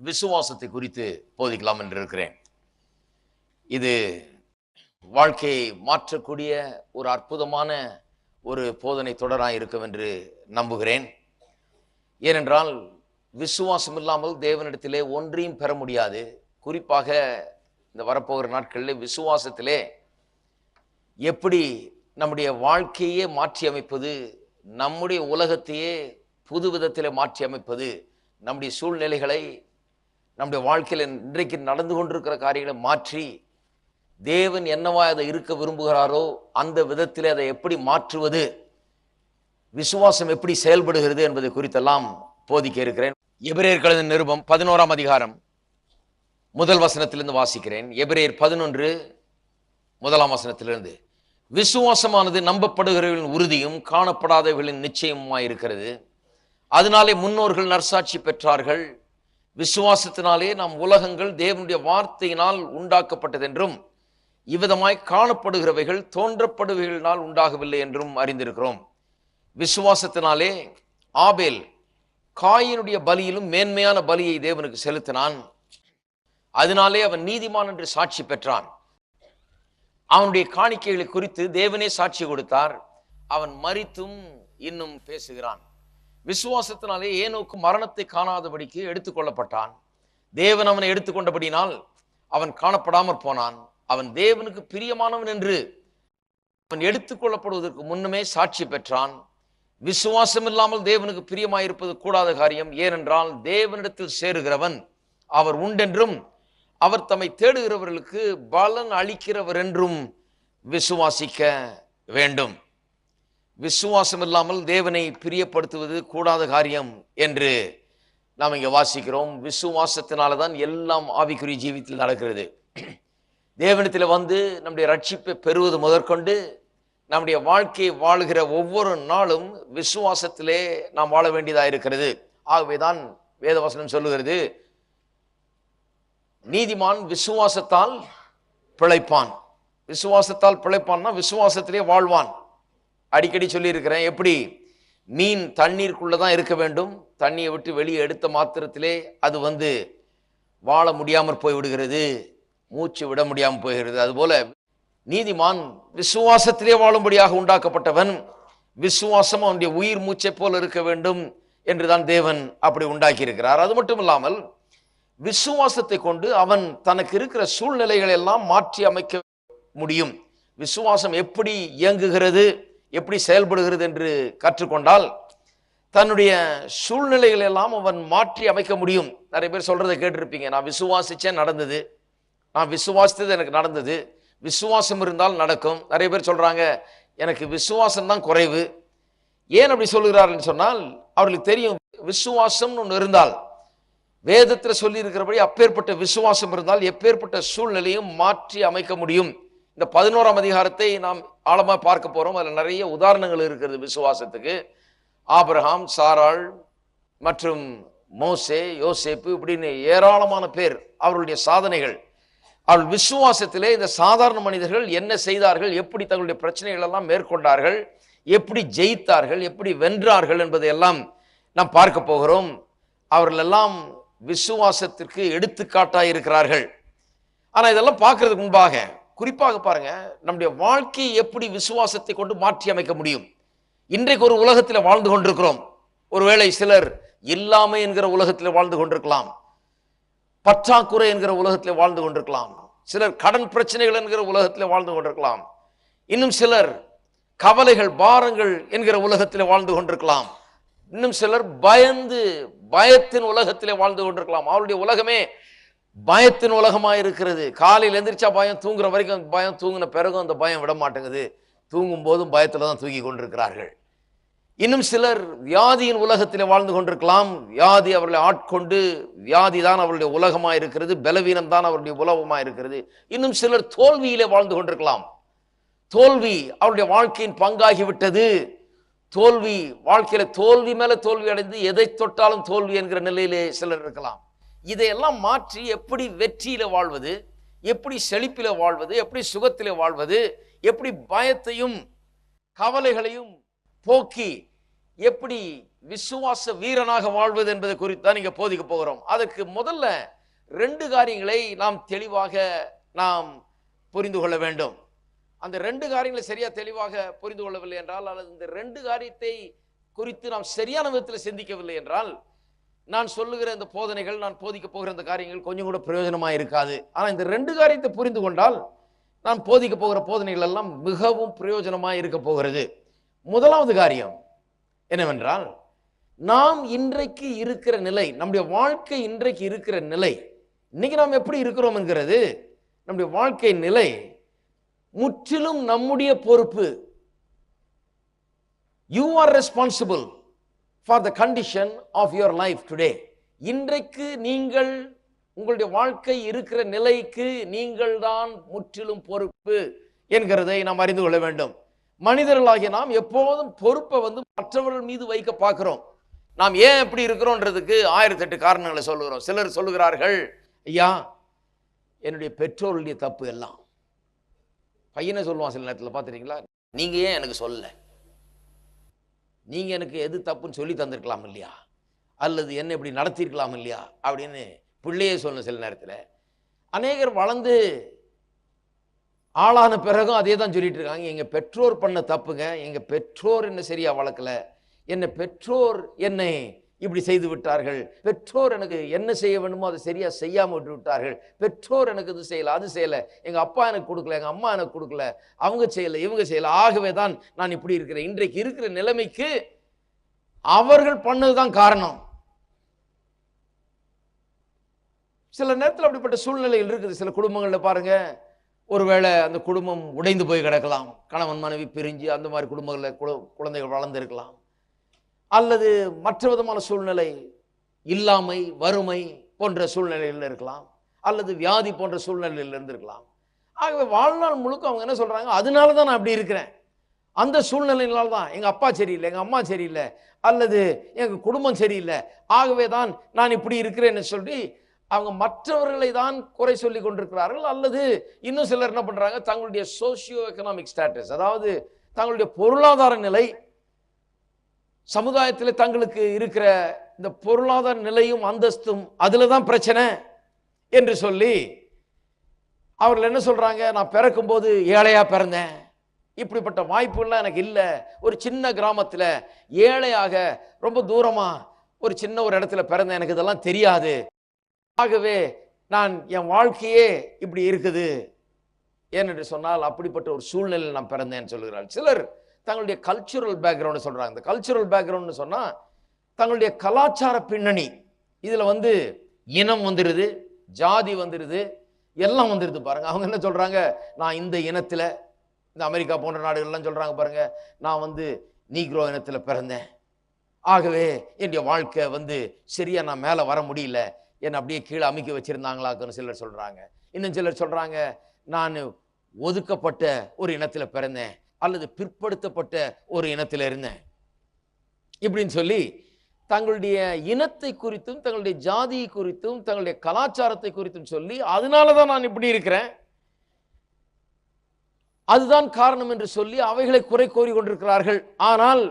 விசுவாசத்தை குறித்து போதிக்கலாம் என்று இருக்கிறேன். இது வாழ்க்கையை மாற்றக்கூடிய ஒரு அற்புதமான ஒரு போதனை தொடராக இருக்கும் என்று நம்புகிறேன். ஏனென்றால் விசுவாசம் இல்லாமல் தேவனிடத்திலே ஒன்றையும் பெற முடியாது. குறிப்பாக இந்த வரப்போகிற நாட்களில் விசுவாசத்திலே எப்படி நம்முடைய வாழ்க்கையே மாற்றி அமைப்பது நம்முடைய உலகத்தையே புது விதத்தில் மாற்றி அமைப்பது நம்முடைய சூழ்நிலைகளை நம்முடைய வாழ்க்கையில் இன்றைக்கு நடந்து கொண்டிருக்கிற காரியங்களை மாற்றி தேவன் என்னவா அதை இருக்க விரும்புகிறாரோ அந்த விதத்தில் அதை எப்படி மாற்றுவது விசுவாசம் எப்படி செயல்படுகிறது என்பதை குறித்தெல்லாம் போதிக்க இருக்கிறேன். எபிரேயர் கழுத நிருபம் பதினோராம் அதிகாரம் முதல் வசனத்திலிருந்து வாசிக்கிறேன். எபிரேயர் பதினொன்று முதலாம் வசனத்திலிருந்து. விசுவாசமானது நம்பப்படுகிறவர்களின் உறுதியும் காணப்படாதவர்களின் நிச்சயமாயிருக்கிறது அதனாலே முன்னோர்கள் நற்சாட்சி பெற்றார்கள். விசுவாசத்தினாலே நாம் உலகங்கள் தேவனுடைய வார்த்தையினால் உண்டாக்கப்பட்டதென்றும் இவ்விதமாய் காணப்படுகிறவைகள் தோன்றப்படுவைகளினால் உண்டாகவில்லை என்றும் அறிந்திருக்கிறோம். விசுவாசத்தினாலே ஆபேல் காயினுடைய பலியிலும் மேன்மையான பலியை தேவனுக்கு செலுத்தினான். அதனாலே அவன் நீதிமான் என்று சாட்சி பெற்றான். அவனுடைய காணிக்கைகளை குறித்து தேவனே சாட்சி கொடுத்தார். அவன் மறித்தும் இன்னும் பேசுகிறான். விசுவாசத்தினாலே ஏனோக்கு மரணத்தை காணாதபடிக்கு எடுத்துக்கொள்ளப்பட்டான். தேவன் அவனை எடுத்துக்கொண்டபடினால் அவன் காணப்படாமற் போனான். அவன் தேவனுக்கு பிரியமானவன் என்று அவன் எடுத்துக்கொள்ளப்படுவதற்கு முன்னுமே சாட்சி பெற்றான். விசுவாசம் இல்லாமல் தேவனுக்கு பிரியமாயிருப்பது கூடாத காரியம் ஏனென்றால் தேவனிடத்தில் சேருகிறவன் அவர் உண்டென்றும் அவர் தம்மை தேடுகிறவர்களுக்கு பலன் அளிக்கிறவர் என்றும் விசுவாசிக்க வேண்டும். விசுவாசம் இல்லாமல் தேவனை பிரியப்படுத்துவது கூடாத காரியம் என்று நாம் இங்கே வாசிக்கிறோம். விசுவாசத்தினால தான் எல்லாம் ஆவிக்குரிய ஜீவித்தில் நடக்கிறது. தேவனத்தில் வந்து நம்முடைய ரட்சிப்பை பெறுவது முதற்கொண்டு நம்முடைய வாழ்க்கையை வாழுகிற ஒவ்வொரு நாளும் விசுவாசத்திலே நாம் வாழ வேண்டியதாக இருக்கிறது. ஆகவேதான் வேதவசனம் சொல்லுகிறது நீதிமான் விசுவாசத்தால் பிழைப்பான். விசுவாசத்தால் பிழைப்பான்னா விசுவாசத்திலே வாழ்வான். அடிக்கடி சொல்லியிருக்கிறேன். எப்படி? மீன் தண்ணீருக்குள்ளே தான் இருக்க வேண்டும். தண்ணியை விட்டு வெளியே எடுத்த மாத்திரத்திலே அது வந்து வாழ முடியாமற் போய் விடுகிறது மூச்சு விட முடியாமல் போகிறது அதுபோல நீதிமான் விசுவாசத்திலே வாழும்படியாக உண்டாக்கப்பட்டவன் விசுவாசம் அவனுடைய உயிர் மூச்சை போல இருக்க வேண்டும் என்றுதான் தேவன் அப்படி உண்டாக்கி இருக்கிறார் அது மட்டும் இல்லாமல் விசுவாசத்தை கொண்டு அவன் தனக்கு இருக்கிற சூழ்நிலைகளை எல்லாம் மாற்றி அமைக்க முடியும். விசுவாசம் எப்படி இயங்குகிறது? எப்படி செயல்படுகிறது என்று கற்றுக்கொண்டால் தன்னுடைய சூழ்நிலைகள் எல்லாம் அவன் மாற்றி அமைக்க முடியும். நிறைய பேர் சொல்றதை கேட்டிருப்பீங்க. நான் விசுவாசிச்சேன் நடந்தது. நான் விசுவாசித்தது எனக்கு நடந்தது. விசுவாசம் இருந்தால் நடக்கும். நிறைய பேர் சொல்றாங்க எனக்கு விசுவாசம் தான் குறைவு. ஏன் அப்படி சொல்லுகிறார்கள் சொன்னால் அவர்களுக்கு தெரியும் விசுவாசம்னு ஒன்று இருந்தால் வேதத்தில் சொல்லியிருக்கிறபடி அப்பேற்பட்ட விசுவாசம் இருந்தால் எப்பேற்பட்ட சூழ்நிலையும் மாற்றி அமைக்க முடியும். இந்த பதினோராம் அதிகாரத்தை நாம் ஆழமாக பார்க்க போகிறோம் அதில் நிறைய உதாரணங்கள் இருக்கிறது விசுவாசத்துக்கு. ஆப்ரஹாம் சாராள் மற்றும் மோசே யோசேப்பு இப்படின்னு ஏராளமான பேர் அவர்களுடைய சாதனைகள். அவள் விசுவாசத்திலே இந்த சாதாரண மனிதர்கள் என்ன செய்தார்கள் எப்படி தங்களுடைய பிரச்சனைகள் எல்லாம் மேற்கொண்டார்கள் எப்படி ஜெயித்தார்கள் எப்படி வென்றார்கள் என்பதை எல்லாம் நாம் பார்க்க போகிறோம். அவர்கள் எல்லாம் விசுவாசத்திற்கு எடுத்துக்காட்டாக இருக்கிறார்கள் ஆனால் இதெல்லாம் பார்க்கறதுக்கு முன்பாக குறிப்பாக பாருங்க நம்முடைய வாழ்க்கையை எப்படி விசுவாசத்தை கொண்டு மாற்றி அமைக்க முடியும்? இன்றைக்கு ஒரு உலகத்தில் வாழ்ந்து கொண்டிருக்கிறோம். ஒருவேளை சிலர் இல்லாமை என்கிற உலகத்தில் வாழ்ந்து கொண்டிருக்கலாம். பற்றாக்குறை என்கிற உலகத்தில் வாழ்ந்து கொண்டிருக்கலாம். சிலர் கடன் பிரச்சனைகள் என்கிற உலகத்தில் வாழ்ந்து கொண்டிருக்கலாம். இன்னும் சிலர் கவலைகள் பாரங்கள் என்கிற உலகத்தில் வாழ்ந்து கொண்டிருக்கலாம். இன்னும் சிலர் பயந்து பயத்தின் உலகத்திலே வாழ்ந்து கொண்டிருக்கலாம். அவருடைய உலகமே பயத்தின் உலகமாக இருக்கிறது காலையில் எந்திரிச்சா பயம் தூங்குற வரைக்கும் பயம் தூங்கின பிறகும் அந்த பயம் விட மாட்டேங்குது தூங்கும் போதும் பயத்தில் தான் தூங்கி கொண்டிருக்கிறார்கள். இன்னும் சிலர் வியாதியின் உலகத்தில் வாழ்ந்து கொண்டிருக்கலாம். வியாதி அவர்களை ஆட்கொண்டு வியாதி தான் அவருடைய உலகமாக இருக்கிறது பலவீனம் தான் அவருடைய உலகமாக இருக்கிறது இன்னும் சிலர் தோல்வியிலே வாழ்ந்து கொண்டிருக்கலாம். தோல்வி அவருடைய வாழ்க்கையின் பங்காகிவிட்டது. தோல்வி வாழ்க்கையில தோல்வி மேல தோல்வி அடைந்து எதை தொட்டாலும் தோல்வி என்கிற நிலையிலே சிலர் இருக்கலாம். இதையெல்லாம் மாற்றி எப்படி வெற்றியில் வாழ்வது எப்படி செழிப்பில் வாழ்வது எப்படி சுகத்தில் வாழ்வது எப்படி பயத்தையும் கவலைகளையும் போக்கி எப்படி விசுவாச வீரனாக வாழ்வது என்பது குறித்து தான் நீங்க போதிக்க போகிறோம். அதற்கு முதல்ல ரெண்டு காரியங்களை நாம் தெளிவாக நாம் புரிந்து கொள்ள வேண்டும். அந்த ரெண்டு காரியங்களை சரியாக தெளிவாக புரிந்து கொள்ளவில்லை என்றால் அல்லது இந்த ரெண்டு காரியத்தை குறித்து நாம் சரியான விதத்தில் சிந்திக்கவில்லை என்றால் நான் சொல்லுகிற இந்த போதனைகள் நான் போதிக்க போகிற இந்த காரியங்கள் கொஞ்சம் கூட பிரயோஜனமாக இருக்காது. ஆனால் இந்த ரெண்டு காரியத்தை புரிந்து கொண்டால் நான் போதிக்க போகிற போதனைகள் எல்லாம் மிகவும் பிரயோஜனமாக இருக்க போகிறது. முதலாவது காரியம் என்னவென்றால் நாம் இன்றைக்கு இருக்கிற நிலை நம்முடைய வாழ்க்கை இன்றைக்கு இருக்கிற நிலை இன்னைக்கு நாம் எப்படி இருக்கிறோம் என்கிறது நம்முடைய வாழ்க்கை நிலை முற்றிலும் நம்முடைய பொறுப்பு. You are responsible for the condition of your life today இன்றைக்கு நீங்கள் உங்களுடைய வாழ்க்கை இருக்கிற நிலைக்கு நீங்கள் தான் முற்றிலும் பொறுப்பு என்கிறதை நாம் அறிந்து கொள்ள வேண்டும். மனிதர்களாகிய நாம் எப்போதும் பொறுப்பை வந்து மற்றவர்கள் மீது வைக்க பார்க்குறோம். நாம் ஏன் எப்படி இருக்கிறோன்றதுக்கு ஆயிரத்தெட்டு காரணங்களை சொல்லுகிறோம். சிலர் சொல்லுகிறார்கள் ஐயா என்னுடைய பெற்றோருடைய தப்பு எல்லாம். பையனை சொல்லுவான் சில நேரத்தில் பார்த்துட்டீங்களா? நீங்கள் ஏன் எனக்கு சொல்லலை? நீங்கள் எனக்கு எது தப்புன்னு சொல்லி தந்திருக்கலாம் இல்லையா? அல்லது என்ன இப்படி நடத்தியிருக்கலாம் இல்லையா? அப்படின்னு பிள்ளையே சொன்ன சில நேரத்தில் அநேகர் வளர்ந்து ஆளான பிறகும் அதே தான் சொல்லிட்டு இருக்காங்க. எங்கள் பெற்றோர் பண்ண தப்புங்க. எங்கள் பெற்றோர் என்ன சரியா வளர்க்கல. என்னை பெற்றோர் என்னை இப்படி செய்து விட்டார்கள். பெற்றோர் எனக்கு என்ன செய்ய வேண்டுமோ அதை சரியாக செய்யாமல் விட்டு விட்டார்கள். பெற்றோர் எனக்கு இது செய்யலை அது செய்யலை. எங்கள் அப்பா எனக்கு கொடுக்கல எங்கள் அம்மா எனக்கு கொடுக்கல அவங்க செய்யல இவங்க செய்யலை. ஆகவே தான் நான் இப்படி இருக்கிறேன். இன்றைக்கு இருக்கிற நிலைமைக்கு அவர்கள் பண்ணதுதான் காரணம். சில நேரத்தில் அப்படிப்பட்ட சூழ்நிலைகள் இருக்குது. சில குடும்பங்களில் பாருங்க ஒருவேளை அந்த குடும்பம் உடைந்து போய் கிடக்கலாம். கணவன் மனைவி பிரிஞ்சு அந்த மாதிரி குடும்பங்களில் குழ- குழந்தைகள் வளர்ந்துருக்கலாம். அல்லது மற்ற விதமான சூழ்நிலை இல்லாமை வறுமை போன்ற சூழ்நிலையில் இருக்கலாம். அல்லது வியாதி போன்ற சூழ்நிலையில் இருந்திருக்கலாம். ஆகவே வாழ்நாள் முழுக்க அவங்க என்ன சொல்கிறாங்க அதனால தான் நான் அப்படி இருக்கிறேன். அந்த சூழ்நிலையினால தான் எங்கள் அப்பா சரியில்லை எங்கள் அம்மா சரியில்லை அல்லது எங்கள் குடும்பம் சரியில்லை. ஆகவே தான் நான் இப்படி இருக்கிறேன்னு சொல்லி அவங்க மற்றவர்களை தான் குறை சொல்லி கொண்டிருக்கிறார்கள். அல்லது இன்னும் சிலர் என்ன பண்ணுறாங்க தங்களுடைய சோசியோ எக்கனாமிக் ஸ்டேட்டஸ் அதாவது தங்களுடைய பொருளாதார நிலை சமுதாயத்தில் தங்களுக்கு இருக்கிற இந்த பொருளாதார நிலையும் அந்தஸ்தும் அதில் தான் பிரச்சனை என்று சொல்லி அவர்கள் என்ன சொல்கிறாங்க நான் பிறக்கும்போது ஏழையாக பிறந்தேன். இப்படிப்பட்ட வாய்ப்புகள்லாம் எனக்கு இல்லை. ஒரு சின்ன கிராமத்தில் ஏழையாக ரொம்ப தூரமாக ஒரு சின்ன ஒரு இடத்துல பிறந்தேன். எனக்கு இதெல்லாம் தெரியாது. ஆகவே நான் என் வாழ்க்கையே இப்படி இருக்குது. ஏனென்று சொன்னால் அப்படிப்பட்ட ஒரு சூழ்நிலையில் நான் பிறந்தேன்னு சொல்கிறாள் சிலர் தங்களுடைய கல்ச்சுரல் பேக்ரவுண்ட் சொல்கிறாங்க இந்த கல்ச்சுரல் பேக்ரவுண்ட்னு சொன்னால் தங்களுடைய கலாச்சார பின்னணி. இதில் வந்து இனம் வந்துடுது ஜாதி வந்துடுது எல்லாம் வந்துடுது பாருங்கள் அவங்க என்ன சொல்கிறாங்க நான் இந்த இனத்தில் இந்த அமெரிக்கா போன்ற நாடுகள்லாம் சொல்கிறாங்க பாருங்கள் நான் வந்து நீக்ரோ இனத்தில் பிறந்தேன். ஆகவே என்னுடைய வாழ்க்கை வந்து சரியாக நான் மேலே வர முடியல. என்னை அப்படியே கீழே அமைக்க வச்சுருந்தாங்களாக்குன்னு சிலர் சொல்கிறாங்க இன்னும் சிலர் சொல்கிறாங்க நான் ஒதுக்கப்பட்ட ஒரு இனத்தில் பிறந்தேன். அல்லது பிற்படுத்தப்பட்ட ஒரு இனத்தில் இருந்தேன். இப்படின்னு சொல்லி தங்களுடைய இனத்தை குறித்தும் தங்களுடைய ஜாதியை குறித்தும் தங்களுடைய கலாச்சாரத்தை குறித்தும் சொல்லி அதனால தான் நான் இப்படி இருக்கிறேன். அதுதான் காரணம் என்று சொல்லி அவைகளை குறை கோரி கொண்டிருக்கிறார்கள். ஆனால்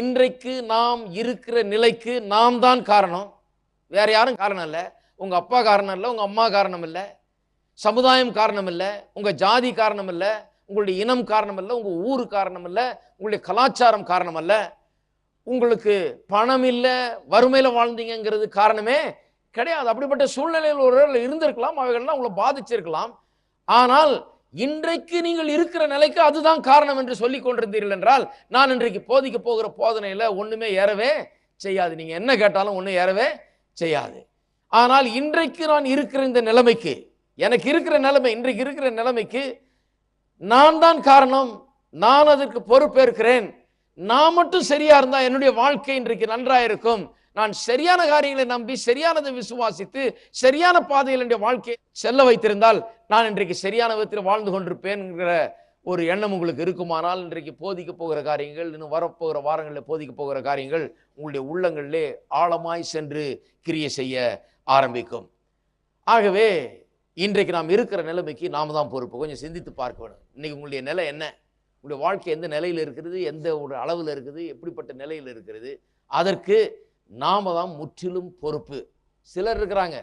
இன்றைக்கு நாம் இருக்கிற நிலைக்கு நாம் தான் காரணம். வேற யாரும் காரணம் இல்லை. உங்கள் அப்பா காரணம் இல்லை உங்கள் அம்மா காரணம் இல்லை. சமுதாயம் காரணம் இல்லை உங்கள் ஜாதி காரணம் இல்லை. உங்களுடைய இனம் காரணம் உங்கள் உங்க ஊர் காரணம் உங்களுடைய கலாச்சாரம் காரணம் அல்ல உங்களுக்கு பணம் இல்லை வறுமையில் வாழ்ந்தீங்கங்கிறது காரணமே கிடையாது. அப்படிப்பட்ட சூழ்நிலையில் ஒருவர் இருந்திருக்கலாம் அவைகள்லாம் உங்களை பாதிச்சிருக்கலாம். ஆனால் இன்றைக்கு நீங்கள் இருக்கிற நிலைக்கு அதுதான் காரணம் என்று சொல்லிக் கொண்டிருந்தீர்கள் என்றால் நான் இன்றைக்கு போதிக்க போகிற போதனையில் ஒன்றுமே ஏறவே செய்யாது. நீங்கள் என்ன கேட்டாலும் ஒன்றும் ஏறவே செய்யாது. ஆனால் இன்றைக்கு நான் இருக்கிற இந்த நிலைமைக்கு எனக்கு இருக்கிற நிலைமை இன்றைக்கு இருக்கிற நிலைமைக்கு நான் தான் காரணம். நான் அதற்கு பொறுப்பேற்கிறேன். நான் மட்டும் சரியா இருந்தா என்னுடைய வாழ்க்கை இன்றைக்கு நன்றா இருக்கும். நான் சரியான காரியங்களை நம்பி சரியானதை விசுவாசித்து சரியான பாதையில் என்னுடைய வாழ்க்கையை செல்ல வைத்திருந்தால் நான் இன்றைக்கு சரியான விதத்தில் வாழ்ந்து கொண்டிருப்பேன்ங்கிற ஒரு எண்ணம் உங்களுக்கு இருக்குமானால் இன்றைக்கு போதிக்க போகிற காரியங்கள் இன்னும் வரப்போகிற வாரங்களில் போதிக்க போகிற காரியங்கள் உங்களுடைய உள்ளங்களிலே ஆழமாய் சென்று கிரியை செய்ய ஆரம்பிக்கும். ஆகவே இன்றைக்கு நாம் இருக்கிற நிலைமைக்கு நாம் தான் பொறுப்பு. கொஞ்சம் சிந்தித்து பார்க்க வேணும். இன்றைக்கி உங்களுடைய நிலை என்ன? உங்களுடைய வாழ்க்கை எந்த நிலையில் இருக்கிறது எந்த ஒரு அளவில் இருக்குது? எப்படிப்பட்ட நிலையில் இருக்கிறது அதற்கு நாம தான் முற்றிலும் பொறுப்பு. சிலர் இருக்கிறாங்க.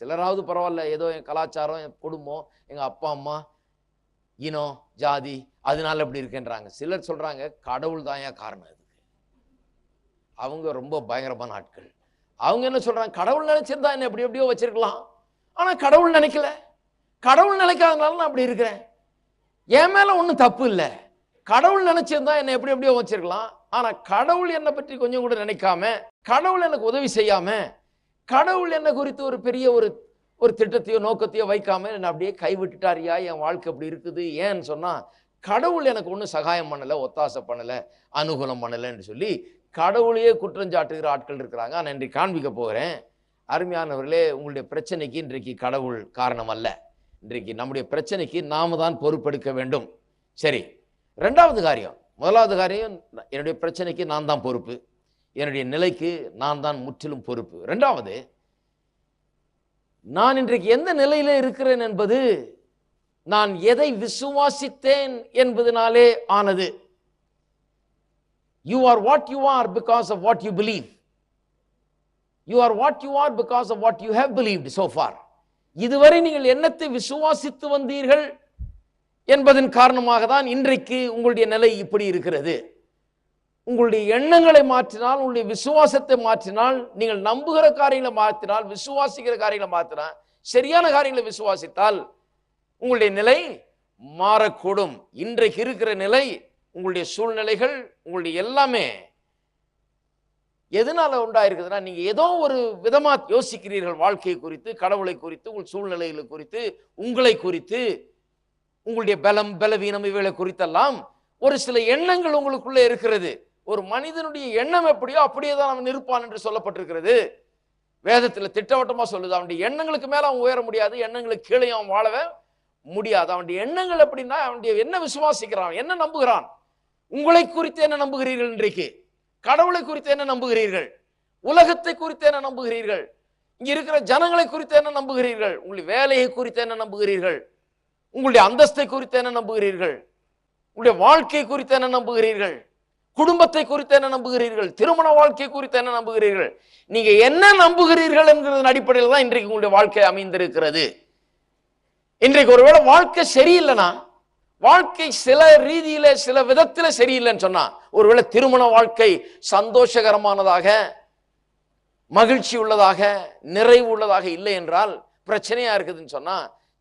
சிலராவது பரவாயில்ல. ஏதோ என் கலாச்சாரம் என் குடும்பம் எங்கள் அப்பா அம்மா இனம் ஜாதி அதனால இப்படி இருக்கேன்றாங்க. சிலர் சொல்கிறாங்க கடவுள் தான் ஏன் காரணம் இதுக்கு அவங்க ரொம்ப பயங்கரமான ஆட்கள். அவங்க என்ன சொல்கிறாங்க கடவுள் நினைச்சிருந்தா என்ன எப்படி எப்படியோ வச்சிருக்கலாம். ஆனால் கடவுள் நினைக்கல. கடவுள் நினைக்காதனால நான் அப்படி இருக்கிறேன். என் மேல ஒன்றும் தப்பு இல்லை. கடவுள் நினைச்சிருந்தா என்னை எப்படி எப்படியோ வச்சிருக்கலாம். ஆனால் கடவுள் என்னை பற்றி கொஞ்சம் கூட நினைக்காம கடவுள் எனக்கு உதவி செய்யாம கடவுள் என்னை குறித்து ஒரு பெரிய ஒரு ஒரு திட்டத்தையோ நோக்கத்தையோ வைக்காம என்னை அப்படியே கைவிட்டுட்டாரியா? என் வாழ்க்கை அப்படி இருக்குது. ஏன்னு சொன்னால் கடவுள் எனக்கு ஒன்றும் சகாயம் பண்ணலை ஒத்தாசை பண்ணலை அனுகூலம் பண்ணலைன்னு சொல்லி கடவுளையே குற்றஞ்சாட்டுகிற ஆட்கள் இருக்கிறாங்க. நான் இன்றைக்கு காண்பிக்க போகிறேன். அருமையானவர்களே உங்களுடைய பிரச்சனைக்கு இன்றைக்கு கடவுள் காரணம் அல்ல. இன்றைக்கு நம்முடைய பிரச்சனைக்கு நாம தான் பொறுப்பெடுக்க வேண்டும். சரி ரெண்டாவது காரியம். முதலாவது காரியம் என்னுடைய பிரச்சனைக்கு நான் தான் பொறுப்பு. என்னுடைய நிலைக்கு நான் தான் முற்றிலும் பொறுப்பு. ரெண்டாவது நான் இன்றைக்கு எந்த நிலையில இருக்கிறேன் என்பது நான் எதை விசுவாசித்தேன் என்பதனாலே ஆனது. You are what you are because of what you believe you are what you are because of what you have believed so far இதுவரை நீங்கள் என்னத்தை விசுவாசித்து வந்தீர்கள் என்பதன் காரணமாக தான் இன்றைக்கு உங்களுடைய நிலை இப்படி இருக்கிறது. உங்களுடைய எண்ணங்களை மாற்றினால் உங்களுடைய விசுவாசத்தை மாற்றினால் நீங்கள் நம்புகிற காரியங்களை மாற்றினால் விசுவாசிக்கிற காரியங்களை மாற்றினால் சரியான காரியங்களை விசுவாசித்தால் உங்களுடைய நிலை மாறக்கூடும். இன்றைக்கு இருக்கிற நிலை உங்களுடைய சூழ்நிலைகள் உங்களுடைய எல்லாமே எதனால உண்டாயிருக்குதுன்னா நீங்க ஏதோ ஒரு விதமா யோசிக்கிறீர்கள் வாழ்க்கை குறித்து கடவுளை குறித்து உங்கள் சூழ்நிலைகளை குறித்து உங்களை குறித்து உங்களுடைய பலம் பலவீனம் இவைகளை குறித்தெல்லாம் ஒரு சில எண்ணங்கள் உங்களுக்குள்ளே இருக்கிறது. ஒரு மனிதனுடைய எண்ணம் எப்படியோ அப்படியே தான் அவன் இருப்பான் என்று சொல்லப்பட்டிருக்கிறது. வேதத்துல திட்டவட்டமா சொல்லுது அவனுடைய எண்ணங்களுக்கு மேல அவன் உயர முடியாது எண்ணங்களுக்கு கீழே அவன் வாழவே முடியாது. அவனுடைய எண்ணங்கள் எப்படின்னா அவனுடைய என்ன விசுவாசிக்கிறான் என்ன நம்புகிறான் உங்களை குறித்து என்ன நம்புகிறீர்கள் இன்றைக்கு? கடவுளை குறித்து என்ன நம்புகிறீர்கள்? உலகத்தை குறித்து என்ன நம்புகிறீர்கள்? இங்க இருக்கிற ஜனங்களை குறித்து என்ன நம்புகிறீர்கள்? உங்களுடைய வேலையை குறித்து என்ன நம்புகிறீர்கள்? உங்களுடைய அந்தஸ்தை குறித்து என்ன நம்புகிறீர்கள்? உங்களுடைய வாழ்க்கை குறித்து என்ன நம்புகிறீர்கள்? குடும்பத்தை குறித்து என்ன நம்புகிறீர்கள்? திருமண வாழ்க்கை குறித்து என்ன நம்புகிறீர்கள்? நீங்க என்ன நம்புகிறீர்கள் என்கிறதன் அடிப்படையில் தான் இன்றைக்கு உங்களுடைய வாழ்க்கை அமைந்திருக்கிறது. இன்றைக்கு ஒருவேளை வாழ்க்கை சரியில்லைனா வாழ்க்கை சில ரீதியில சில விதத்துல சரியில்லைன்னு சொன்னா ஒருவேளை திருமண வாழ்க்கை சந்தோஷகரமானதாக மகிழ்ச்சி உள்ளதாக நிறைவு உள்ளதாக இல்லை என்றால் பிரச்சனையா இருக்குதுன்னு சொன்னா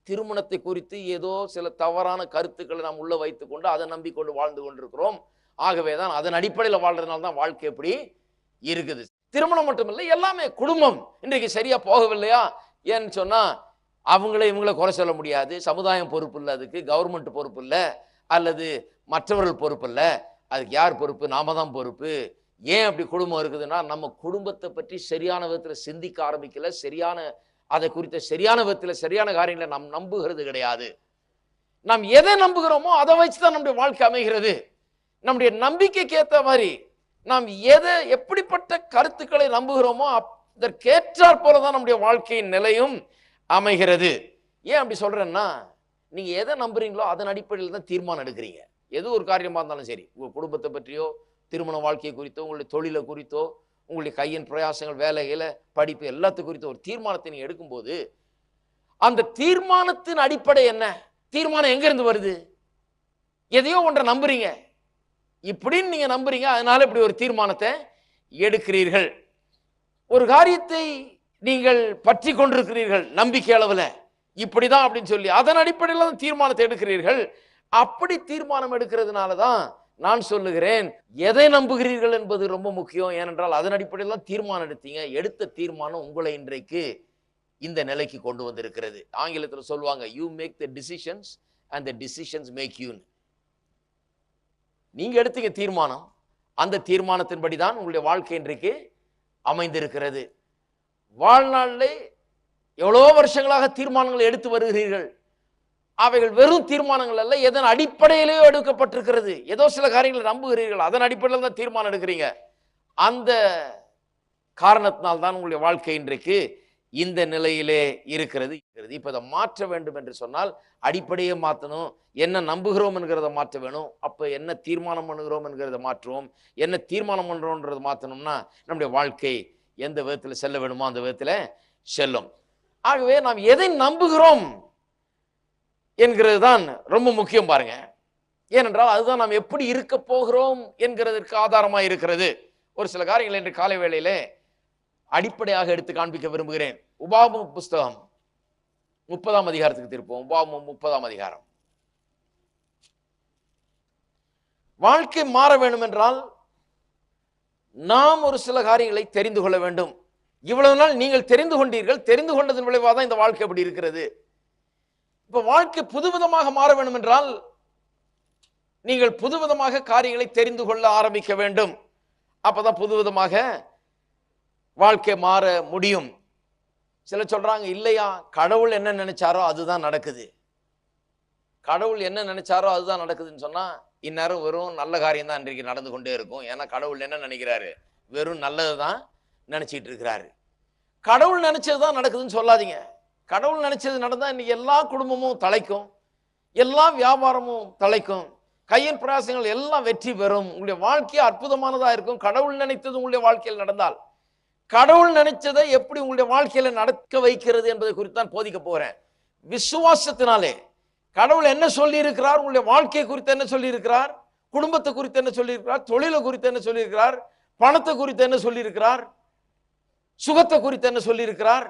திருமணத்தை குறித்து ஏதோ சில தவறான கருத்துக்களை நாம் உள்ள வைத்துக்கொண்டு அதை நம்பிக்கொண்டு வாழ்ந்து கொண்டிருக்கிறோம். ஆகவே தான் அதன் அடிப்படையில் வாழ்றதுனால தான் வாழ்க்கை எப்படி இருக்குது. திருமணம் மட்டுமில்லை எல்லாமே குடும்பம். இன்றைக்கு சரியா போகவில்லையா? ஏன்னு சொன்னா அவங்கள இவங்கள குறை சொல்ல முடியாது. சமுதாயம் பொறுப்பு இல்லை அதுக்கு கவர்மெண்ட் பொறுப்பு இல்லை அல்லது மற்றவர்கள் பொறுப்பு இல்லை அதுக்கு யார் பொறுப்பு? நாம தான் பொறுப்பு. ஏன் அப்படி குடும்பம் இருக்குதுன்னா நம்ம குடும்பத்தை பற்றி சரியான விதத்தில் சிந்திக்க ஆரம்பிக்கல. சரியான அதை குறித்த சரியான விதத்தில் சரியான காரியங்களை நாம் நம்புகிறது கிடையாது. நாம் எதை நம்புகிறோமோ அதை வச்சு தான் நம்முடைய வாழ்க்கை அமைகிறது. நம்முடைய நம்பிக்கைக்கு ஏற்ற மாதிரி நாம் எதை எப்படிப்பட்ட கருத்துக்களை நம்புகிறோமோ அதற்கேற்றாற் போல தான் நம்முடைய வாழ்க்கையின் நிலையும் அமைகிறது. ஏன் அப்படி சொல்கிறேன்னா நீங்கள் எதை நம்புறீங்களோ அதன் அடிப்படையில் தான் தீர்மானம் எடுக்கிறீங்க. எது ஒரு காரியமாக இருந்தாலும் சரி உங்கள் குடும்பத்தை பற்றியோ திருமண வாழ்க்கை குறித்தோ உங்களுடைய தொழிலை குறித்தோ உங்களுடைய கையின் பிரயாசங்கள் வேலைகளை படிப்பு எல்லாத்து குறித்தோ ஒரு தீர்மானத்தை நீங்கள் எடுக்கும்போது அந்த தீர்மானத்தின் அடிப்படை என்ன? தீர்மானம் எங்கேருந்து வருது? எதையோ ஒன்றை நம்புறீங்க. இப்படின்னு நீங்கள் நம்புறீங்க அதனால இப்படி ஒரு தீர்மானத்தை எடுக்கிறீர்கள். ஒரு காரியத்தை நீங்கள் பற்றி கொண்டிருக்கிறீர்கள் நம்பிக்கை அளவில். இப்படிதான் அப்படின்னு சொல்லி அதன் அடிப்படையில் தான் தீர்மானத்தை எடுக்கிறீர்கள். அப்படி தீர்மானம் எடுக்கிறதுனால தான் நான் சொல்லுகிறேன் எதை நம்புகிறீர்கள் என்பது ரொம்ப முக்கியம். ஏனென்றால் அதன் அடிப்படையில் தான் தீர்மானம் எடுத்தீங்க. எடுத்த தீர்மானம் உங்களை இன்றைக்கு இந்த நிலைக்கு கொண்டு வந்திருக்கிறது. ஆங்கிலத்தில் சொல்லுவாங்க you make the decisions and the decisions make you நீங்க எடுத்தீங்க தீர்மானம். அந்த தீர்மானத்தின்படி தான் உங்களுடைய வாழ்க்கை இன்றைக்கு அமைந்திருக்கிறது. வாழ்நாளிலே எவ்வளோ வருஷங்களாக தீர்மானங்களை எடுத்து வருகிறீர்கள். அவைகள் வெறும் தீர்மானங்கள் அல்ல எதன் அடிப்படையிலேயோ எடுக்கப்பட்டிருக்கிறது. ஏதோ சில காரியங்களை நம்புகிறீர்கள் அதன் அடிப்படையில் தான் தீர்மானம் எடுக்கிறீங்க. அந்த காரணத்தினால் தான் உங்களுடைய வாழ்க்கை இன்றைக்கு இந்த நிலையிலே இருக்கிறது. இருக்கிறது. இப்போ இதை மாற்ற வேண்டும் என்று சொன்னால் அடிப்படையே மாற்றணும். என்ன நம்புகிறோம் என்கிறத மாற்ற வேணும். அப்போ என்ன தீர்மானம் பண்ணுகிறோம் என்கிறத மாற்றுவோம். என்ன தீர்மானம் பண்ணுறோன்றதை மாற்றணும்னா நம்முடைய வாழ்க்கை எந்த விதத்தில் செல்ல வேணுமோ அந்த விதத்தில் செல்லும். ஆகவே நாம் எதை நம்புகிறோம் என்கிறது தான் ரொம்ப முக்கியம் பாருங்க. ஏனென்றால் அதுதான் நாம் எப்படி இருக்க போகிறோம் என்கிறதற்கு ஆதாரமாக இருக்கிறது. ஒரு சில காரியங்கள் இன்று காலை வேளையிலே அடிப்படையாக எடுத்து காண்பிக்க விரும்புகிறேன். உபாபம் புஸ்தகம் முப்பதாம் அதிகாரத்துக்கு திருப்போம். உபாபம் முப்பதாம் அதிகாரம். வாழ்க்கை மாற வேண்டும் என்றால் நாம் ஒரு சில காரியங்களை தெரிந்து கொள்ள வேண்டும். இவ்வளவு நாள் நீங்கள் தெரிந்து கொண்டீர்கள். தெரிந்து கொண்டதன் விளைவாக தான் இந்த வாழ்க்கை அப்படி இருக்கிறது. இப்ப வாழ்க்கை புதுவிதமாக மாற வேண்டும் என்றால் நீங்கள் புதுவிதமாக காரியங்களை தெரிந்து கொள்ள ஆரம்பிக்க வேண்டும். அப்பதான் புதுவிதமாக வாழ்க்கை மாற முடியும். சிலர் சொல்றாங்க இல்லையா கடவுள் என்ன நினைச்சாரோ அதுதான் நடக்குது. கடவுள் என்ன நினைச்சாரோ அதுதான் நடக்குதுன்னு சொன்னா இந்நேரம் வெறும் நல்ல காரியம் தான் இன்றைக்கு நடந்து கொண்டே இருக்கும். ஏன்னா கடவுள் என்ன நினைக்கிறாரு? வெறும் நல்லது தான் நினச்சிட்டு இருக்கிறாரு. கடவுள் நினச்சது தான் நடக்குதுன்னு சொல்லாதீங்க. கடவுள் நினச்சது நடந்தால் இன்னைக்கு எல்லா குடும்பமும் தலைக்கும். எல்லா வியாபாரமும் தலைக்கும். கையின் பிராசங்கள் எல்லாம் வெற்றி பெறும். உங்களுடைய வாழ்க்கையை அற்புதமானதாக இருக்கும். கடவுள் நினைத்தது உங்களுடைய வாழ்க்கையில் நடந்தால். கடவுள் நினைச்சதை எப்படி உங்களுடைய வாழ்க்கையில் நடக்க வைக்கிறது என்பதை குறித்து தான் போதிக்க போகிறேன் விசுவாசத்தினாலே கடவுள் என்ன சொல்லியிருக்கிறார்? உங்களுடைய வாழ்க்கை குறித்து என்ன சொல்லியிருக்கிறார்? குடும்பத்தை குறித்து என்ன சொல்லியிருக்கிறார்? தொழிலை குறித்து என்ன சொல்லியிருக்கிறார்? பணத்தை குறித்து என்ன சொல்லியிருக்கிறார்? சுகத்தை குறித்து என்ன சொல்லியிருக்கிறார்?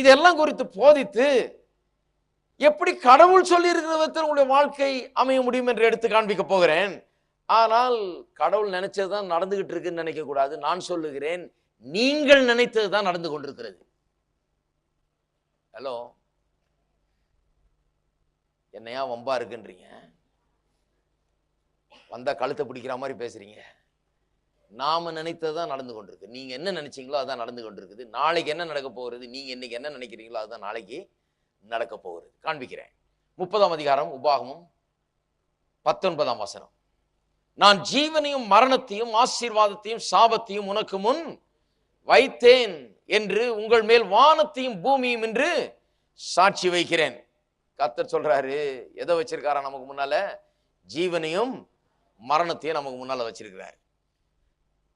இதெல்லாம் குறித்து போதித்து எப்படி கடவுள் சொல்லியிருக்கிற விதத்தில் உங்களுடைய வாழ்க்கை அமைய முடியும் என்று எடுத்து காண்பிக்க போகிறேன். ஆனால் கடவுள் நினைச்சதுதான் நடந்துகிட்டு இருக்குன்னு கூடாது. நான் சொல்லுகிறேன் நீங்கள் நினைத்தது தான் நடந்து கொண்டிருக்கிறது. ஹலோ என்னையா வம்பா இருக்குன்றீங்க? வந்தால் கழுத்தை பிடிக்கிற மாதிரி பேசுகிறீங்க நாம் நினைத்தது தான் நடந்து கொண்டிருக்கு. நீங்கள் என்ன நினைச்சீங்களோ அதான் நடந்து கொண்டிருக்குது. நாளைக்கு என்ன நடக்க போகிறது? நீங்கள் இன்றைக்கி என்ன நினைக்கிறீங்களோ அதுதான் நாளைக்கு நடக்க போகிறது காண்பிக்கிறேன். முப்பதாம் அதிகாரம் உபாகமும் பத்தொன்பதாம் வசனம். நான் ஜீவனையும் மரணத்தையும் ஆசீர்வாதத்தையும் சாபத்தையும் உனக்கு முன் வைத்தேன் என்று உங்கள் மேல் வானத்தையும் பூமியும் என்று சாட்சி வைக்கிறேன். கத்தர் சொல்றாரு எதை வச்சிருக்காரா நமக்கு முன்னால? ஜீவனையும் மரணத்தையும் நமக்கு முன்னால வச்சிருக்கிறார்.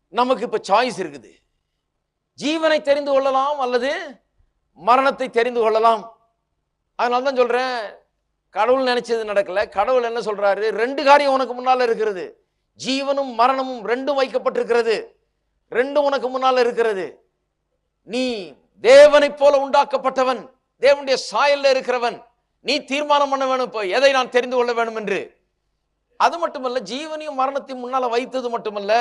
நமக்கு இப்ப சாய்ஸ் இருக்குது. ஜீவனை தெரிந்து கொள்ளலாம் அல்லது மரணத்தை தெரிந்து கொள்ளலாம். அதனால தான் சொல்றேன் கடவுள் நினைச்சது நடக்கல. கடவுள் என்ன சொல்றாரு? ரெண்டு காரியம் உனக்கு முன்னால இருக்கிறது. ஜீவனும் மரணமும் ரெண்டும் வைக்கப்பட்டிருக்கிறது. ரெண்டும் உனக்கு முன்னால இருக்கிறது. நீ தேவனைப் போல உண்டாக்கப்பட்டவன் தேவனுடைய சாயல்ல இருக்கிறவன். நீ தீர்மானம் பண்ண வேணும் இப்போ எதை நான் தெரிந்து கொள்ள வேணும் என்று? அது மட்டுமல்ல ஜீவனையும் மரணத்தையும் முன்னால வைத்தது மட்டுமல்ல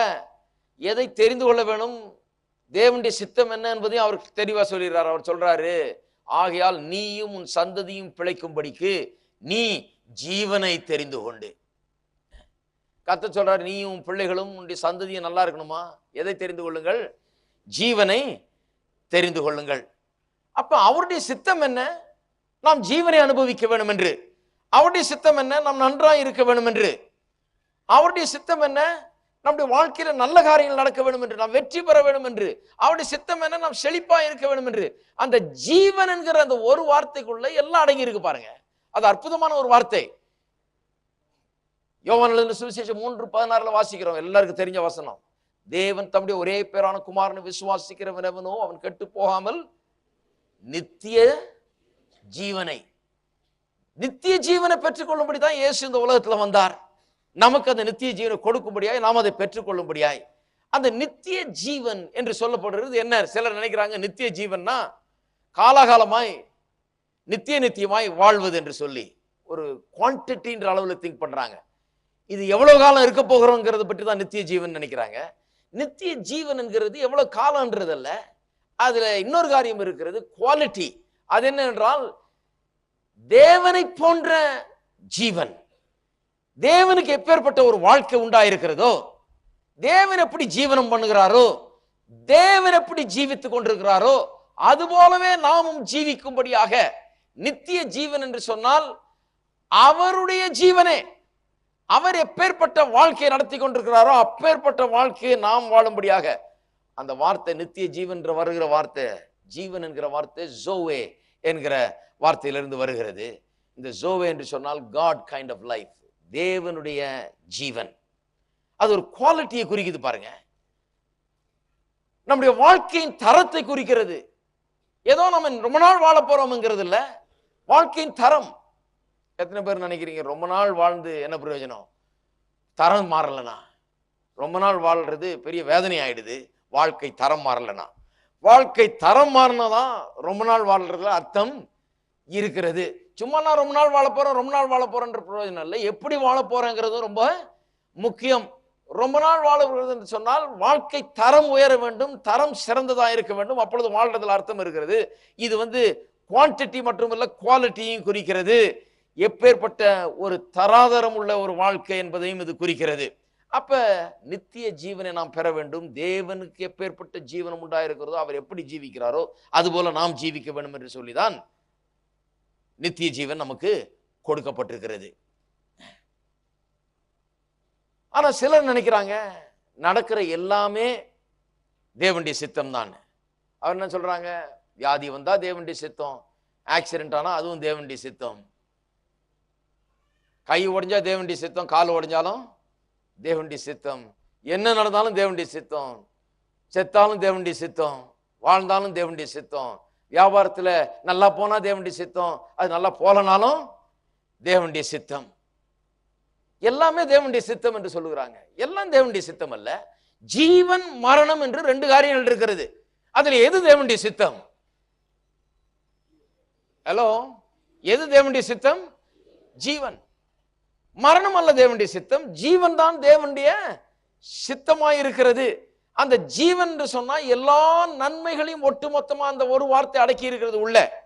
எதை தெரிந்து கொள்ள வேணும்? தேவனுடைய சித்தம் என்ன என்பதையும் அவருக்கு தெளிவாக சொல்லிடுறார். அவர் சொல்றாரு ஆகையால் நீயும் உன் சந்ததியும் பிழைக்கும்படிக்கு நீ ஜீவனை தெரிந்து கொண்டு. கத்த சொல்றாரு நீயும் பிள்ளைகளும் உன்னுடைய சந்ததியும் நல்லா இருக்கணுமா? எதை தெரிந்து கொள்ளுங்கள்? ஜீவனை தெரிந்து கொள்ளுங்கள். அப்ப அவருடைய சித்தம் என்ன? நாம் ஜீவனை அனுபவிக்க வேண்டும் என்று அவருடைய சித்தம் என்ன? நாம் நன்றாக இருக்க வேண்டும் என்று அவருடைய சித்தம் என்ன? நம்முடைய வாழ்க்கையில நல்ல காரியங்கள் நடக்க வேண்டும் என்று நாம் வெற்றி பெற வேண்டும் என்று அவருடைய சித்தம் என்ன? நாம் செழிப்பா இருக்க வேண்டும் என்று அந்த ஜீவன் என்கிற அந்த ஒரு வார்த்தைக்குள்ள எல்லாம் அடங்கி இருக்கு பாருங்க. அது அற்புதமான ஒரு வார்த்தை. யோவானிலிருந்து சுவிசேஷம் மூன்று பதினாறுல வாசிக்கிறோம். எல்லாருக்கும் தெரிஞ்ச வசனம். தேவன் தம்முடைய ஒரே பேரான குமாரனை விசுவாசிக்கிறவனவனோ அவன் கெட்டு போகாமல் நித்திய ஜீவனை. நித்திய ஜீவனை பெற்றுக்கொள்ளும்படி தான் இயேசு இந்த உலகத்தில் வந்தார். நமக்கு அந்த நித்திய ஜீவனை கொடுக்கும்படியாய் நாம் அதை பெற்றுக்கொள்ளும்படியாய். அந்த நித்திய ஜீவன் என்று சொல்லப்படுறது என்ன? சிலர் நினைக்கிறாங்க நித்திய ஜீவன்னா காலாகாலமாய் நித்திய நித்தியமாய் வாழ்வது என்று சொல்லி ஒரு குவான்டிட்டின்ற அளவில் திங்க் பண்ணுறாங்க இது எவ்வளோ காலம் இருக்க போகிறோங்கிறத பற்றி தான் நித்திய ஜீவன் நினைக்கிறாங்க. நித்திய ஜீவன்ங்கிறது எவ்வளோ எவ்வளவு காலம்ன்றதல்ல. அதில் இன்னொரு காரியம் இருக்கிறது குவாலிட்டி அது என்னென்றால் தேவனை போன்ற ஜீவன் தேவனுக்கு எப்பேற்பட்ட ஒரு வாழ்க்கை உண்டாயிருக்கிறதோ தேவன் எப்படி ஜீவனம் பண்ணுகிறாரோ தேவன் எப்படி ஜீவித்துக் கொண்டிருக்கிறாரோ அது போலவே நாமும் ஜீவிக்கும்படியாக நித்திய ஜீவன் என்று சொன்னால் அவருடைய ஜீவனே அவர் எப்பேற்பட்ட வாழ்க்கையை நடத்தி கொண்டிருக்கிறாரோ அப்பேற்பட்ட வாழ்க்கையை நாம் வாழும்படியாக அந்த வார்த்தை நித்திய ஜீவன் என்று வருகிற வார்த்தை. ஜீவன் என்கிற வார்த்தை ஜோவே என்கிற வார்த்தையிலிருந்து வருகிறது. இந்த ஜோவே என்று சொன்னால் காட் கைண்ட் ஆஃப் லைஃப் தேவனுடைய ஜீவன். அது ஒரு குவாலிட்டியை குறிக்குது பாருங்க. நம்முடைய வாழ்க்கையின் தரத்தை குறிக்கிறது. ஏதோ நம்ம ரொம்ப நாள் வாழ போறோம்ங்கிறது இல்ல. வாழ்க்கையின் தரம். எத்தனை பேர் நினைக்கிறீங்க ரொம்ப நாள் வாழ்ந்து என்ன பிரயோஜனம்? தரம் மாறலனா. ரொம்ப நாள் வாழ்றது பெரிய வேதனை ஆயிடுது வாழ்க்கை தரம் மாறலனா. வாழ்க்கை தரம் மாறினதான் ரொம்ப நாள் வாழ்றதுல அர்த்தம் இருக்கிறது. சும்மா நான் ரொம்ப நாள் வாழ போறேன் ரொம்ப நாள் வாழ போறேன்ற பிரயோஜனம் இல்லை. எப்படி வாழ போறேங்கிறது ரொம்ப முக்கியம். ரொம்ப நாள் வாழ என்று சொன்னால் வாழ்க்கை தரம் உயர வேண்டும் தரம் சிறந்ததாக இருக்க வேண்டும். அப்பொழுது வாழ்றதுல அர்த்தம் இருக்கிறது. இது வந்து குவான்டிட்டி மட்டுமல்ல குவாலிட்டியும் குறிக்கிறது. எப்பேற்பட்ட ஒரு தராதரம் உள்ள ஒரு வாழ்க்கை என்பதையும் இது குறிக்கிறது. அப்ப நித்திய ஜீவனை நாம் பெற வேண்டும். தேவனுக்கு எப்பேற்பட்ட ஜீவனம் உண்டாயிருக்கிறதோ அவர் எப்படி ஜீவிக்கிறாரோ அதுபோல நாம் ஜீவிக்க வேண்டும் என்று சொல்லிதான் நித்திய ஜீவன் நமக்கு கொடுக்கப்பட்டிருக்கிறது. ஆனா சிலர் நினைக்கிறாங்க நடக்கிற எல்லாமே தேவனுடைய சித்தம் தான் அவர் என்ன சொல்றாங்க? வியாதி வந்தா தேவனுடைய சித்தம் ஆக்சிடென்ட் ஆனா அதுவும் தேவனுடைய சித்தம். கை உடைஞ்சா தேவனுடைய சித்தம் கால் உடைஞ்சாலும் தேவண்டி சித்தம். என்ன நடந்தாலும் தேவண்டி சித்தம். செத்தாலும் தேவண்டி சித்தம். வாழ்ந்தாலும் தேவண்டி சித்தம். வியாபாரத்தில் நல்லா போனால் தேவண்டி சித்தம். அது நல்லா போலனாலும் தேவண்டி சித்தம். எல்லாமே தேவண்டி சித்தம் என்று சொல்லுகிறாங்க. எல்லாம் தேவண்டி சித்தம் அல்ல. ஜீவன் மரணம் என்று ரெண்டு காரியங்கள் இருக்கிறது. அதில் எது தேவண்டி சித்தம்? ஹலோ எது தேவண்டி சித்தம்? ஜீவன். மரணம் அல்ல தேவனுடைய சித்தம் ஜீவன் தான் தேவனுடைய சித்தமாய் இருக்கிறது அந்த ஜீவன் என்று சொன்னா எல்லா நன்மைகளையும் ஒட்டுமொத்தமா அந்த ஒரு வார்த்தை அடக்கி இருக்கிறது உள்ள.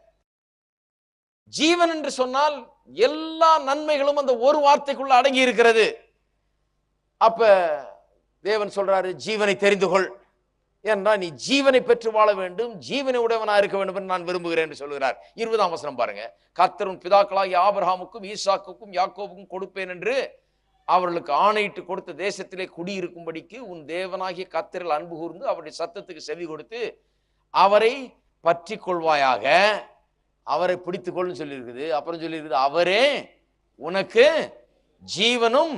ஜீவன் என்று சொன்னால் எல்லா நன்மைகளும் அந்த ஒரு வார்த்தைக்குள்ள அடங்கி இருக்கிறது. அப்ப தேவன் சொல்றாரு ஜீவனை தெரிந்து கொள். ஏன்னா நீ ஜீவனை பெற்று வாழ வேண்டும் ஜீவனை உடையவனாக இருக்க வேண்டும் என்று நான் விரும்புகிறேன் என்று சொல்கிறார். இருபதாம் வசனம் பாருங்க. கத்தரும் பிதாக்களாகி ஆபிரகாமுக்கும் ஈசாக்குக்கும் யாக்கோவுக்கும் கொடுப்பேன் என்று அவர்களுக்கு ஆணையிட்டு கொடுத்த தேசத்திலே குடியிருக்கும்படிக்கு உன் தேவனாகிய கத்தரில் அன்பு கூர்ந்து அவருடைய சத்தத்துக்கு செவி கொடுத்து அவரை பற்றி கொள்வாயாக. அவரை பிடித்துக்கொள்னு சொல்லியிருக்குது. அப்புறம் சொல்லியிருக்குது அவரே உனக்கு ஜீவனும்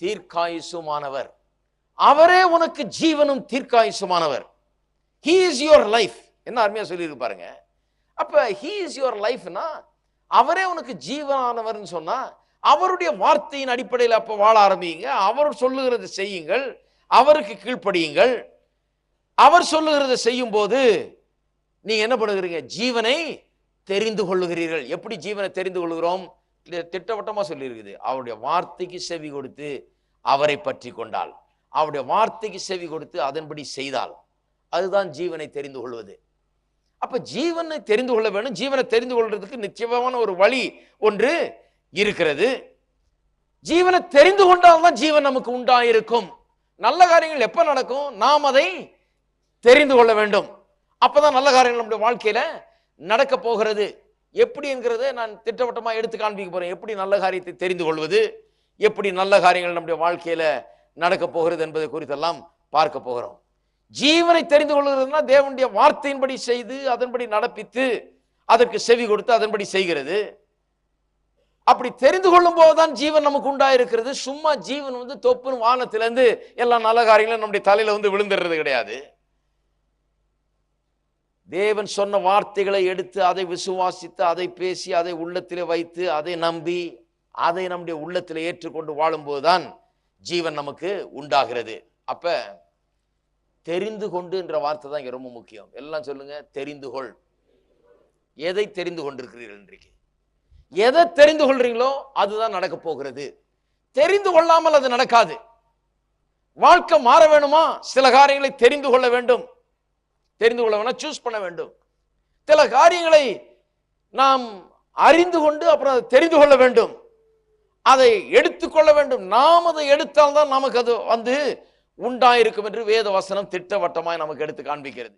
தீர்க்காயுசுமானவர். அவரே உனக்கு ஜீவனும் தீர்க்காயுசுமானவர். ஹீ இஸ் யுவர் லைஃப் என்ன அருமையாக சொல்லியிருக்கு பாருங்க. அப்ப ஹீ இஸ் யுவர் லைஃப்னா அவரே உனக்கு ஜீவனானவர்னு சொன்னா அவருடைய வார்த்தையின் அடிப்படையில் அப்ப வாழ ஆரம்பிங்க. அவர் சொல்லுகிறது செய்யுங்கள். அவருக்கு கீழ்ப்படியுங்கள். அவர் சொல்லுகிறத செய்யும் போது நீங்க என்ன பண்ணுகிறீங்க? ஜீவனை தெரிந்து கொள்ளுகிறீர்கள். எப்படி ஜீவனை தெரிந்து கொள்கிறோம்? தி- திட்டவட்டமா சொல்லியிருக்குது. அவருடைய வார்த்தைக்கு செவி கொடுத்து அவரை பற்றி கொண்டாள் அவருடைய வார்த்தைக்கு செவி கொடுத்து அதன்படி செய்தால் அதுதான் ஜீவனை தெரிந்து கொள்வது. அப்போ ஜீவனை தெரிந்து கொள்ள வேண்டும். ஜீவனை தெரிந்து கொள்றதுக்கு நிச்சயமான ஒரு வழி ஒன்று இருக்கிறது. ஜீவனை தெரிந்து கொண்டால்தான் ஜீவன் நமக்கு உண்டாயிருக்கும். நல்ல காரியங்கள் எப்ப நடக்கும்? நாம் அதை தெரிந்து கொள்ள வேண்டும். அப்பதான் நல்ல காரியங்கள் நம்முடைய வாழ்க்கையில நடக்க போகிறது. எப்படி என்கிறத நான் திட்டவட்டமாக எடுத்து காண்பிக்க போறேன். எப்படி நல்ல காரியத்தை தெரிந்து கொள்வது? எப்படி நல்ல காரியங்கள் நம்முடைய வாழ்க்கையில நடக்கப் போகிறது என்பதை குறித்தெல்லாம் பார்க்க போகிறோம். ஜீவனை தெரிந்து கொள்கிறதுனா தேவனுடைய வார்த்தையின்படி செய்து அதன்படி நடப்பித்து அதற்கு செவி கொடுத்து அதன்படி செய்கிறது. அப்படி தெரிந்து கொள்ளும் போதுதான் ஜீவன் நமக்கு உண்டாயிருக்கிறது. சும்மா ஜீவன் வந்து தொப்புன்னு வானத்திலிருந்து எல்லா நல்ல காரியங்களும் நம்முடைய தலையில வந்து விழுந்துடுறது கிடையாது. தேவன் சொன்ன வார்த்தைகளை எடுத்து அதை விசுவாசித்து அதை பேசி அதை உள்ளத்திலே வைத்து அதை நம்பி அதை நம்முடைய உள்ளத்திலே ஏற்றுக்கொண்டு வாழும்போதுதான் ஜீவன் நமக்கு உண்டாகிறது. அப்ப தெரிந்து கொண்டு என்ற வார்த்தை தான் இங்கே ரொம்ப முக்கியம். எல்லாம் சொல்லுங்க தெரிந்து கொள். எதை தெரிந்து கொண்டிருக்கிறீர்கள் இன்றைக்கு? எதை தெரிந்து கொள்றீங்களோ அதுதான் நடக்க போகிறது. தெரிந்து கொள்ளாமல் அது நடக்காது. வாழ்க்கை மாற வேணுமா? சில காரியங்களை தெரிந்து கொள்ள வேண்டும். தெரிந்து கொள்ள வேணா சூஸ் பண்ண வேண்டும். சில காரியங்களை நாம் அறிந்து கொண்டு அப்புறம் தெரிந்து கொள்ள வேண்டும். அதை எடுத்துக்கொள்ள வேண்டும். நாம் அதை எடுத்தால்தான் நமக்கு அது வந்து உண்டாயிருக்கும் என்று வேத வசனம் திட்டவட்டமாய் நமக்கு எடுத்து காண்பிக்கிறது.